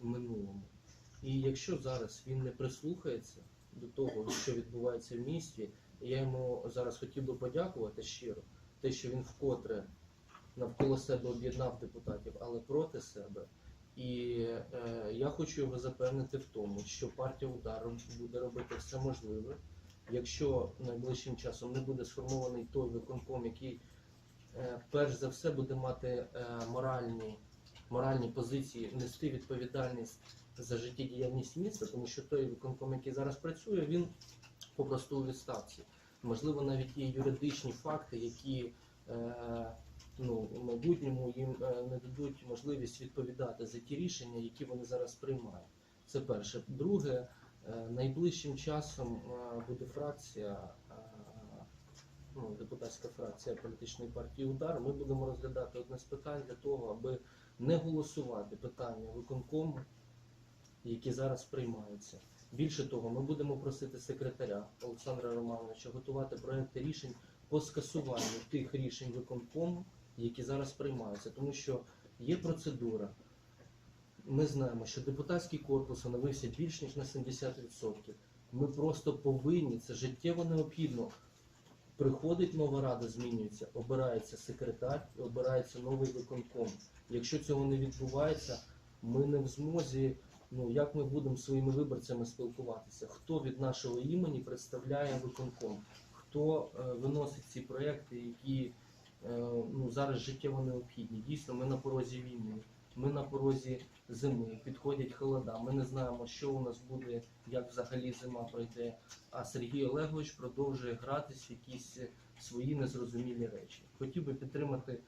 в минулому. І якщо зараз він не прислухається до того, що відбувається в місті, я йому зараз хотів би подякувати щиро, те, що він вкотре навколо себе об'єднав депутатів, але проти себе. І е, я хочу його запевнити в тому, що партія удару буде робити все можливе. Якщо найближчим часом не буде сформований той виконком, який е, перш за все буде мати е, моральні, моральні позиції, нести відповідальність за життєдіяльність міста, тому що той виконком, який зараз працює, він попросту у відставці. Можливо, навіть є юридичні факти, які е, ну, в майбутньому їм е, не дадуть можливість відповідати за ті рішення, які вони зараз приймають. Це перше. Друге, е, найближчим часом буде фракція, ну, депутатська фракція політичної партії Удар. Ми будемо розглядати одне з питань для того, аби не голосувати питання виконкому, які зараз приймаються. Більше того, ми будемо просити секретаря Олександра Романовича готувати проекти рішень по скасуванню тих рішень виконкому, які зараз приймаються, тому що є процедура. Ми знаємо, що депутатський корпус оновився більш ніж на 70%. Ми просто повинні, це життєво необхідно. Приходить нова рада, змінюється, обирається секретар обирається новий виконком. Якщо цього не відбувається, ми не в змозі, ну як ми будемо своїми виборцями спілкуватися? Хто від нашого імені представляє виконком? Хто е, виносить ці проекти, які е, ну, зараз життєво необхідні? Дійсно, ми на порозі війни, ми на порозі зими, підходять холода. Ми не знаємо, що у нас буде, як взагалі зима пройде. А Сергій Олегович продовжує гратись в якісь свої незрозумілі речі. Хотів би підтримати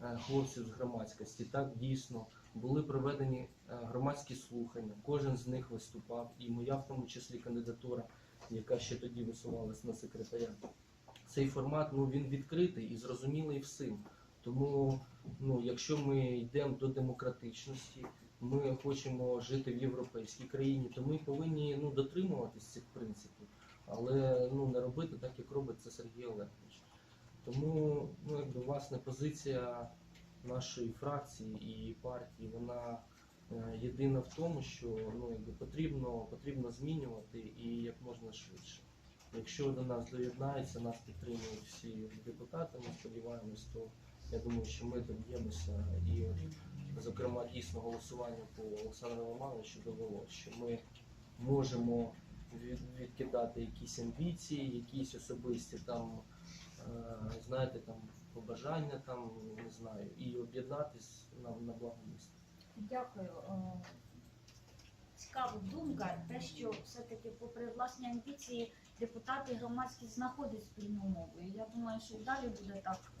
е, хлопців з громадськості. Так дійсно були проведені е, громадські слухання. Кожен з них виступав, і моя в тому числі кандидатура, яка ще тоді висувалась на секретаря. Цей формат ну він відкритий і зрозумілий всім. Тому, ну, якщо ми йдемо до демократичності, ми хочемо жити в європейській країні, то ми повинні ну, дотримуватись цих принципів, але ну, не робити так, як робить це Сергій Олегович. Тому ну, якби, власне позиція нашої фракції і партії, вона е, єдина в тому, що ну, якби, потрібно, потрібно змінювати і як можна швидше. Якщо до нас доєднаються, нас підтримують всі депутати, ми сподіваємось, то я думаю, що ми доб'ємося і, зокрема, дійсно голосування по Олександру Романовичу довело, що ми можемо відкидати якісь амбіції, якісь особисті там, е, знаєте, там побажання, там не знаю, і об'єднатись на, на благо міста. Дякую. Е, Цікава думка, те, що все-таки, попри власні амбіції, депутати і громадськість знаходять спільну мову. І я думаю, що і далі буде так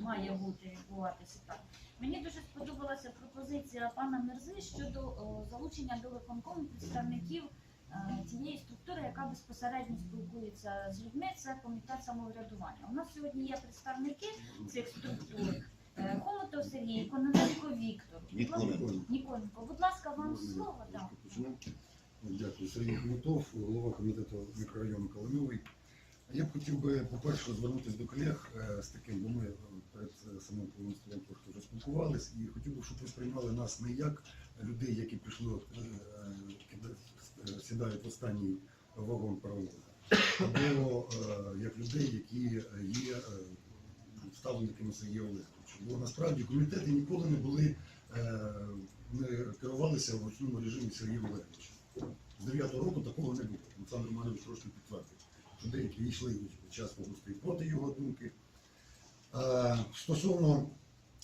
має бути відбуватися так. Мені дуже сподобалася пропозиція пана Мерзи щодо о, залучення до виконкому представників е, тієї структури, яка безпосередньо спілкується з людьми. Це комітет самоврядування. У нас сьогодні є представники цих структур. Е, Хомотов Сергій, Кононенко Віктор. Ніколенко, будь ласка, вам слово. Дякую. Сергій Хомутов, голова комітету мікрорайону Калиновий. Я б хотів би, по-перше, звернутися до колег е, з таким, бо ми е, перед самим повністю трошки вже спілкувалися, і хотів би, щоб ви сприймали нас не як людей, які прийшли, е, сідають в останній вагон паровоза, або як людей, які є ставленниками Сергія Олеговича. Бо насправді комітети ніколи не були не керувалися в ручному режимі Сергія Олеговича. З 9-го року такого не було. Олександр Романович трошки підтвердив, деякі йшли в час проти його думки. Е, стосовно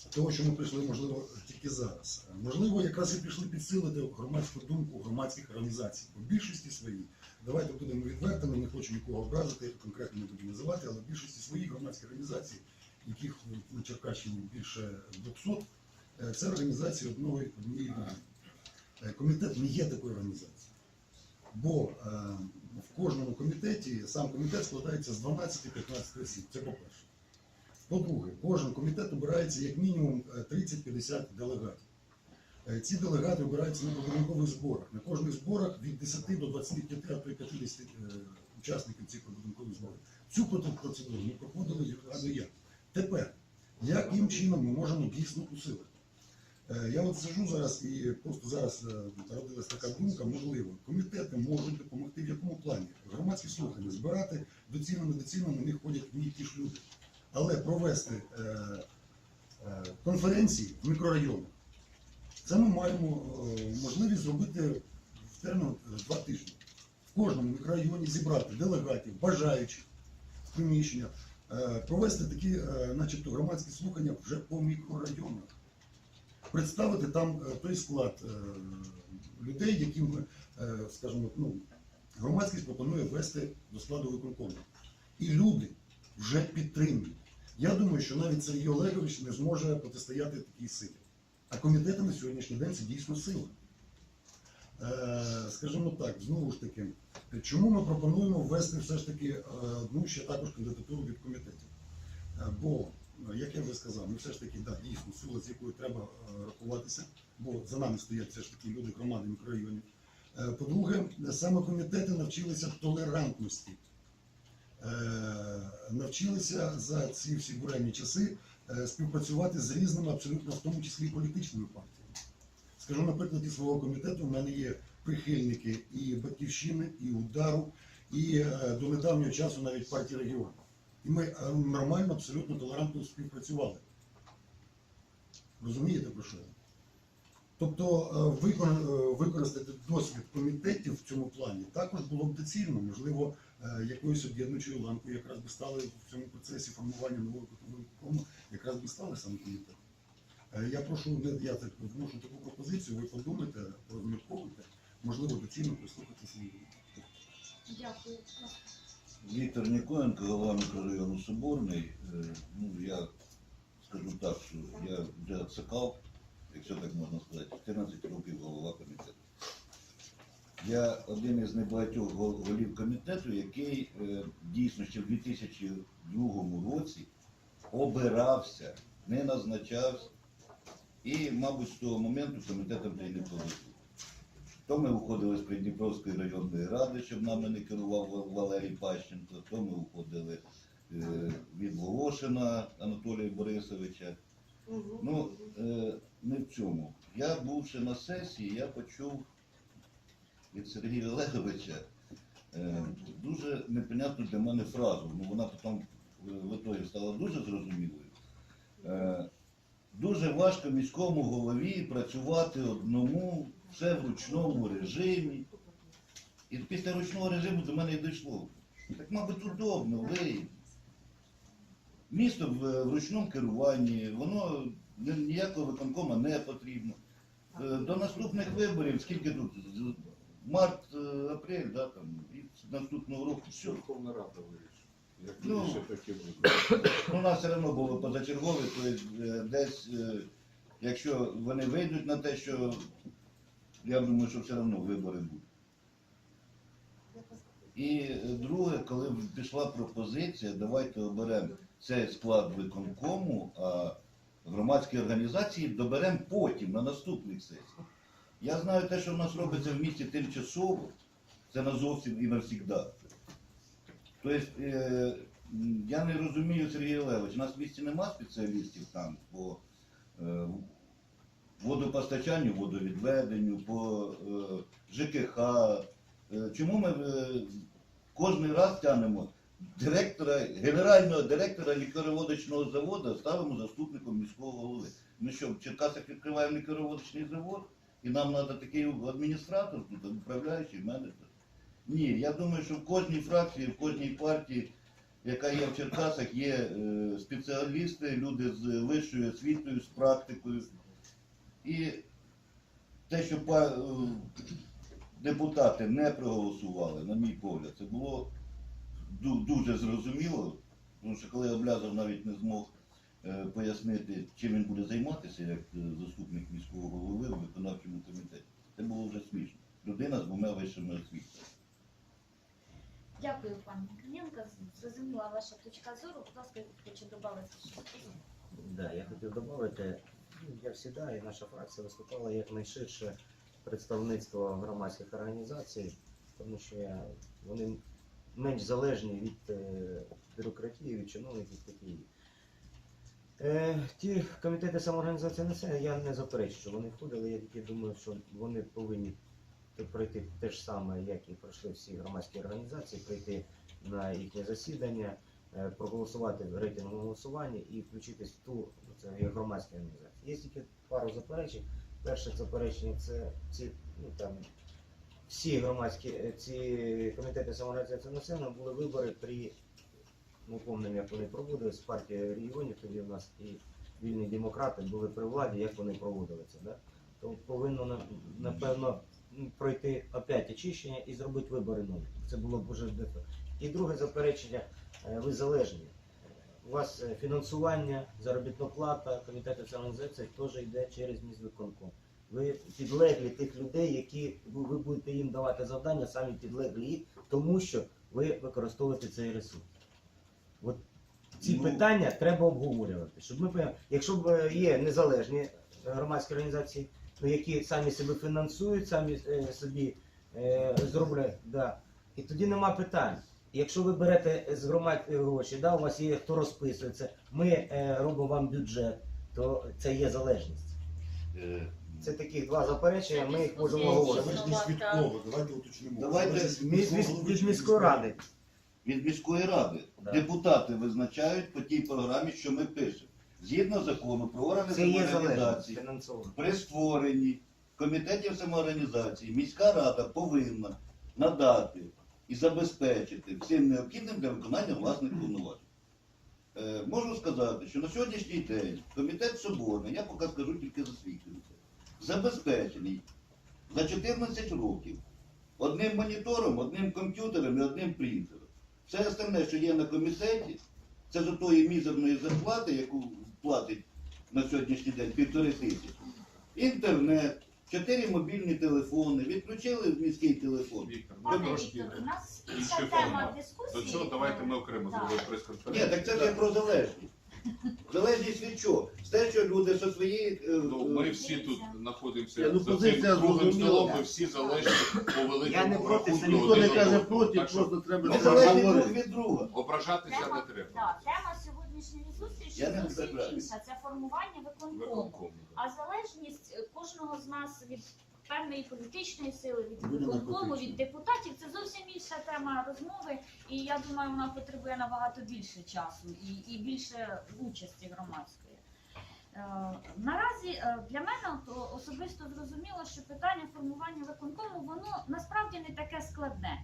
того, що ми прийшли, можливо, тільки зараз. Можливо, якраз і прийшли підсилити громадську думку громадських організацій. По більшості своїй, давайте будемо відвертими, не хочу нікого образити, конкретно не буду називати, але в більшості своїх громадських організацій, яких на Черкащині більше 200, е, це організації одної однієї. Е, Комітет не є такою організацією. Бо е, в кожному комітеті сам комітет складається з 12-15 осіб. Це по-перше. По-друге, кожен комітет обирається як мінімум е, 30-50 делегатів. Е, Ці делегати обираються на пробудинкових зборах. На кожних зборах від 10 до 25, а то й 50 е, учасників цих пробудинкових зборів. Цю процедуру ми проходили. Тепер, яким чином ми можемо дійсно усилити? Е, Я от сижу зараз і просто зараз е, народилась така думка, можливо, комітети можуть допомогти в якому плані? Громадські слухання збирати доцільно, недоцільно, на них ходять одні й ті ж люди. Але провести е, конференції в мікрорайонах, це ми маємо можливість зробити в термін два тижні. В кожному мікрорайоні зібрати делегатів, бажаючих приміщення, провести такі, начебто, громадські слухання вже по мікрорайонах представити там е, той склад е, людей, яким, е, скажімо, ну, громадськість пропонує ввести до складу виконкому. І люди вже підтримують. Я думаю, що навіть Сергій Олегович не зможе протистояти такій силі. А комітети на сьогоднішній день це дійсно сила. Скажімо так, знову ж таки, чому ми пропонуємо ввести все ж таки одну ще також кандидатуру від комітетів? Бо, як я вже сказав, ми все ж таки, да, дійсно, сила, з якою треба е, рахуватися, бо за нами стоять все ж таки люди громади мікрорайонів. Е, По-друге, саме комітети навчилися толерантності. Е, Навчилися за ці всі буремні часи е, співпрацювати з різними, абсолютно в тому числі політичними партіями. Скажу, наприклад, із свого комітету в мене є прихильники і батьківщини, і удару, і е, до недавнього часу навіть партії регіону. І ми е, нормально, абсолютно толерантно співпрацювали. Розумієте про що? Тобто е, е, використати досвід комітетів в цьому плані також було б доцільно, можливо, якоюсь об'єднуючою ланкою якраз би стали в цьому процесі формування нового виконкому, якраз би стали саме комітет. Я прошу, я так вношу таку пропозицію, ви подумайте, розмірковуйте, можливо, доцільно прислухатися. Дякую. Віктор Нікоєнко, голова мікрорайону Соборний. Е, Ну, я скажу так, що я вже цикав, якщо так можна сказати, 14 років голова комітету. Я один із небагатьох голів комітету, який е, дійсно ще в 2002 році обирався, не назначався. І, мабуть, з того моменту комітетом та не повезло. То ми виходили з Придніпровської районної ради, щоб нами не керував Валерій Пащенко, то ми виходили е, від Волошина Анатолія Борисовича. Ну, е, не в цьому. Я бувши на сесії, я почув від Сергія Олеговича е, дуже непонятну для мене фразу. Ну, вона потім в ітогі стала дуже зрозумілою. Дуже важко міському голові працювати одному, все в ручному режимі. І після ручного режиму до мене й дійшло. Так, мабуть, удобно, ви. Місто в, ручному керуванні, воно ніякого виконкома не потрібно. Е, До наступних виборів, скільки тут? Март, е, апрель, да, там, і наступного року все. Верховна Рада вирішить. Як Ну. більше таке буде. Ну, У нас все одно було позачергове, то е, десь, якщо вони вийдуть на те, що я думаю, що все одно вибори будуть. І е, друге, коли пішла пропозиція, давайте оберемо цей склад виконкому, а громадські організації доберемо потім на наступних сесіях. Я знаю те, що в нас робиться в місті тимчасово, це на зовсім і навсігда. Тобто, е, я не розумію, Сергій Олегович, у нас в місті нема спеціалістів там по водопостачанню, водовідведенню, по е, ЖКХ. Е, чому ми е, кожен раз тянемо директора, генерального директора лікароводочного заводу ставимо заступником міського голови? Ну що, в Черкасах відкриваємо лікароводочний завод, і нам треба такий адміністратор, тут управляючий менеджер. Ні, я думаю, що в кожній фракції, в кожній партії, яка є в Черкасах, є спеціалісти, люди з вищою освітою, з практикою. І те, що е, депутати не проголосували, на мій погляд, це було дуже зрозуміло, тому що коли Облязов навіть не змог е, пояснити, чим він буде займатися як е, заступник міського голови в виконавчому комітеті, це було вже смішно. Людина з двома вищими освітами. Дякую, пане Клименко. Зрозуміла ваша точка зору. Будь ласка, хочу додати щось. Да, я хотів додати, я завжди і наша фракція виступала як найширше представництво громадських організацій, тому що вони менш залежні від е, бюрократії, від чиновників такі. Е, ті комітети самоорганізації населення, я не заперечую, що вони входили. Я тільки думаю, що вони повинні пройти те ж саме, як і пройшли всі громадські організації, прийти на їхнє засідання, проголосувати в рейтинговому голосуванні і включитись в ту ну, це є громадські організації. Є тільки пару заперечень. Перше заперечення це ці ну там всі громадські е, ці комітети самоорганізації населення були вибори при не пам'ятаю, як вони проводили з партії регіонів, тоді в нас і вільні демократи були при владі, як вони проводили це. Да? То повинно напевно пройти опять очищення і зробити вибори нові. Це було б дето. І друге заперечення, е, ви залежні. У вас е, фінансування, заробітна плата, комітету самоорганізації теж йде через міськвиконком. Ви підлеглі тих людей, які ви, будете їм давати завдання, самі підлеглі їх, тому що ви використовуєте цей ресурс. От ці Ну. питання треба обговорювати. Щоб ми поняли, якщо б е, є незалежні громадські організації, ну, які самі себе фінансують, самі собі е, зроблять, да. і тоді нема питань. Якщо ви берете з громад е, гроші, да, у вас є хто розписується, ми е, робимо вам бюджет, то це є залежність. Е, Це таких два заперечення, ми їх можемо говорити. Залежність від кого? Давайте уточнимо. Давайте Залежність від Від, міської ради. Від міської ради Да. депутати визначають по тій програмі, що ми пишемо. Згідно закону про органи Це є залежність самоорганізації, фінансована. при створенні комітетів самоорганізації міська рада повинна надати і забезпечити всім необхідним для виконання власних повноважень. Е, можу сказати, що на сьогоднішній день комітет Соборний, я поки скажу тільки за свій комітет, забезпечений за 14 років одним монітором, одним комп'ютером і одним принтером. Все остальне, що є на комітеті, це з тої мізерної зарплати, яку платить на сьогоднішній день півтори тисячі. Інтернет, чотири мобільні телефони, відключили міський телефон. Віктор, ми Пане трошки у нас інший інша формат. тема До дискусії. цього давайте ми окремо Так. зробимо Ні, прес-конференцію. так це ж я про залежність. Залежність від чого? З те, що люди зі своєї. е, Ну, ми е, всі тут знаходимося Ні, ну, за цим позиція круглим зрозуміла. столом, ми всі залежні по великому Я не проти, рахунку це Ніхто не каже одного. проти, Так що просто треба Ми це залежні друг від друга. ображатися Тема, не треба. да, тема сьогоднішньої Я не інша. Це формування виконкому. А залежність е, кожного з нас від певної політичної сили, від виконкому, від депутатів це зовсім інша тема розмови. І я думаю, вона потребує набагато більше часу і, і більше участі громадської. Е, Наразі е, для мене особисто зрозуміло, що питання формування виконкому воно насправді не таке складне.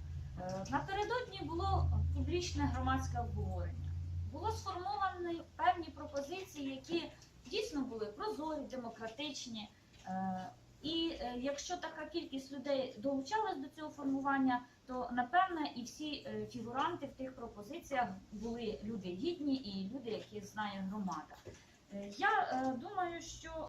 Напередодні було публічне громадське обговорення. Було сформовані певні пропозиції, які дійсно були прозорі, демократичні. Е, І е, якщо така кількість людей долучалась до цього формування, то напевне і всі е, фігуранти в тих пропозиціях були люди гідні і люди, які знає громада. Я думаю, що